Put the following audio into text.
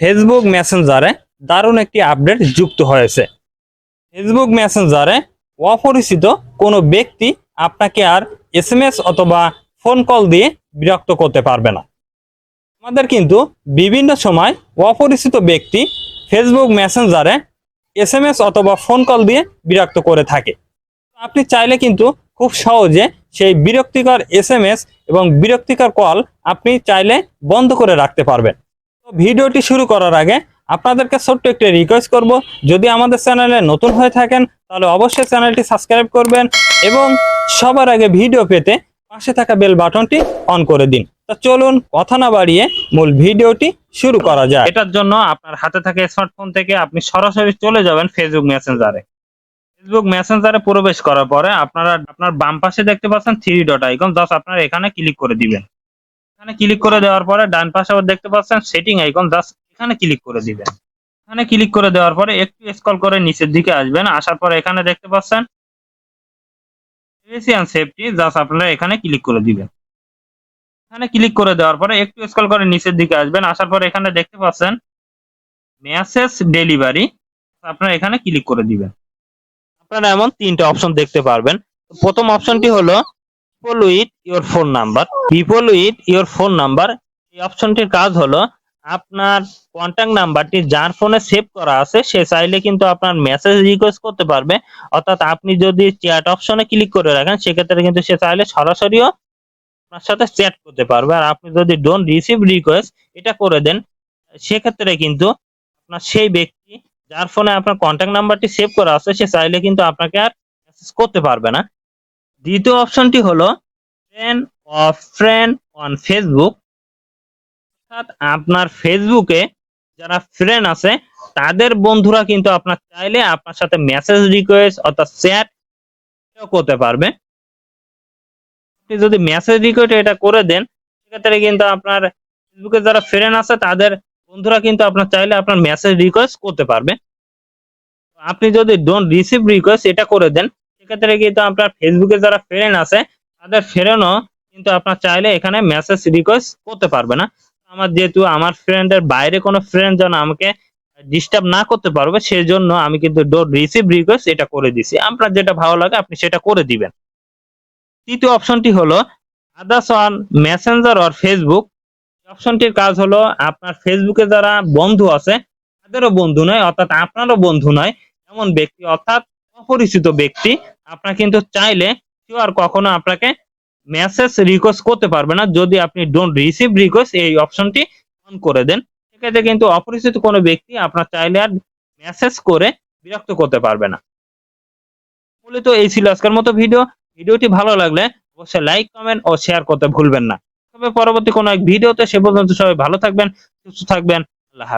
Facebook মেসেঞ্জারে দারুণ একটি আপডেট যুক্ত হয়েছে। ফেসবুক মেসেঞ্জারে অপরিচিত কোনো ব্যক্তি আপনাকে আর এসএমএস অথবা ফোন কল দিয়ে বিরক্ত করতে পারবে না। আমাদের কিন্তু বিভিন্ন সময় অপরিচিত ব্যক্তি ফেসবুক মেসেঞ্জারে এসএমএস অথবা ফোন কল দিয়ে বিরক্ত করে থাকে। আপনি চাইলে কিন্তু খুব সহজে সেই বিরক্তিকর এসএমএস এবং বিরক্তিকর কল আপনি চাইলে বন্ধ করে রাখতে পারবেন। ভিডিওটি শুরু করার আগে আপনাদেরকে ছোট্ট একটি রিকোয়েস্ট করব। যদি আমাদের চ্যানেলে নতুন হয়ে থাকেন, তাহলে অবশ্যই চ্যানেলটি সাবস্ক্রাইব করবেন এবং সবার আগে ভিডিও পেতে পাশে থাকা বেল বাটনটি অন করে দিন। তো চলুন কথা না বাড়িয়ে মূল ভিডিওটি শুরু করা যায় এটার জন্য আপনার হাতে থাকা স্মার্টফোন থেকে আপনি সরাসরি চলে যাবেন ফেসবুক মেসেঞ্জারে ফেসবুক মেসেঞ্জারে প্রবেশ করার পরে আপনারা, আপনার বাম পাশে দেখতে পাচ্ছেন থ্রি ডট আইকন জাস্ট আপনারা এখানে ক্লিক করে দিবেন। এখানে ক্লিক করে দেওয়ার পরে ডান পাশে আবার দেখতে পাচ্ছেন সেটিং আইকন জাস্ট এখানে ক্লিক করে দিবেন। এখানে ক্লিক করে দেওয়ার পরে একটু স্ক্রল করে নিচের দিকে আসবেন। আসার পরে এখানে দেখতে পাচ্ছেন প্রাইভেসি অ্যান্ড সেফটি জাস্ট আপনারা এখানে ক্লিক করে দিবেন। এখানে ক্লিক করে দেওয়ার পরে একটু স্ক্রল করে নিচের দিকে আসবেন। আসার পরে এখানে দেখতে পাচ্ছেন মেসেজ ডেলিভারি আপনারা এখানে ক্লিক করে দিবেন। আপনারা এমন তিনটে অপশন দেখতে পারবেন। প্রথম অপশনটি হলো people with your phone number people with your phone number এই অপশনটির কাজ হলো, আপনার কন্ট্যাক্ট নাম্বারটি যার ফোনে সেভ করা আছে, সে চাইলে কিন্তু আপনার মেসেজ রিকোয়েস্ট করতে পারবে। অর্থাৎ আপনি যদি চ্যাট অপশনে ক্লিক করে রাখেন, সেক্ষেত্রে কিন্তু সে চাইলে সরাসরিও আপনার সাথে চ্যাট করতে পারবে। আর আপনি যদি ডোন্ট রিসিভ রিকোয়েস্ট এটা করে দেন, সেক্ষেত্রে কিন্তু আপনার সেই ব্যক্তি যার ফোনে আপনার কন্ট্যাক্ট নাম্বারটি সেভ করা আছে, সে চাইলে কিন্তু আপনাকে আর মেসেজ করতে পারবে না। দ্বিতীয় অপশনটি হলো friend of friend on Facebook অর্থাৎ আপনার ফেসবুকে যারা ফ্রেন্ড আছে, তাদের বন্ধুরা কিন্তু আপনার চাইলে আপনার সাথে মেসেজ রিকোয়েস্ট অর্থাৎ চ্যাট করতে পারবে। আপনি যদি মেসেজ রিকোয়েস্ট এটা করে দেন, সেক্ষেত্রে কিন্তু আপনার ফেসবুকে যারা ফ্রেন্ড আছে, তাদের বন্ধুরা কিন্তু আপনার চাইলে আপনার মেসেজ রিকোয়েস্ট করতে পারবে। আপনি যদি ডোন্ট রিসিভ রিকোয়েস্ট এটা করে দেন সেক্ষেত্রে কিন্তু আপনার ফেসবুকে যারা ফ্রেন্ড আছে, তাদের ফ্রেন্ডও কিন্তু আপনার চাইলে এখানে মেসেজ রিকোয়েস্ট করতে পারবে না। আমার যেহেতু আমার ফ্রেন্ডের বাইরে কোনো ফ্রেন্ড যেন আমাকে ডিস্টার্ব না করতে পারবে সেই জন্য আমি কিন্তু ডোন্ট রিসিভ রিকোয়েস্ট এটা করে দিছি। আপনার যেটা ভালো লাগে, আপনি সেটা করে দিবেন। তৃতীয় অপশনটি হলো others on Messenger or Facebook অপশনটির কাজ হলো আপনার ফেসবুকে যারা বন্ধু আছে, তাদেরও বন্ধু নয়, অর্থাৎ আপনারও বন্ধু নয়, এমন ব্যক্তি, অর্থাৎ অপরিচিত ব্যক্তি আপনার কিন্তু চাইলে কেউ আর কখনো আপনাকে মেসেজ রিকোয়েস্ট করতে পারবে না যদি আপনি ডোন্ট রিসিভ রিকোয়েস্ট এই অপশনটি অন করে দেন। সেক্ষেত্রে কিন্তু অপরিচিত কোনো ব্যক্তি আপনার চাইলে আর মেসেজ করে বিরক্ত করতে পারবে না। মূলত এই ছিল আজকের মতো ভিডিও ভিডিওটি ভালো লাগলে অবশ্যই লাইক কমেন্ট ও শেয়ার করতে ভুলবেন না। তবে পরবর্তী কোনো এক ভিডিওতে সে পর্যন্ত সবাই ভালো থাকবেন, সুস্থ থাকবেন, আল্লাহ।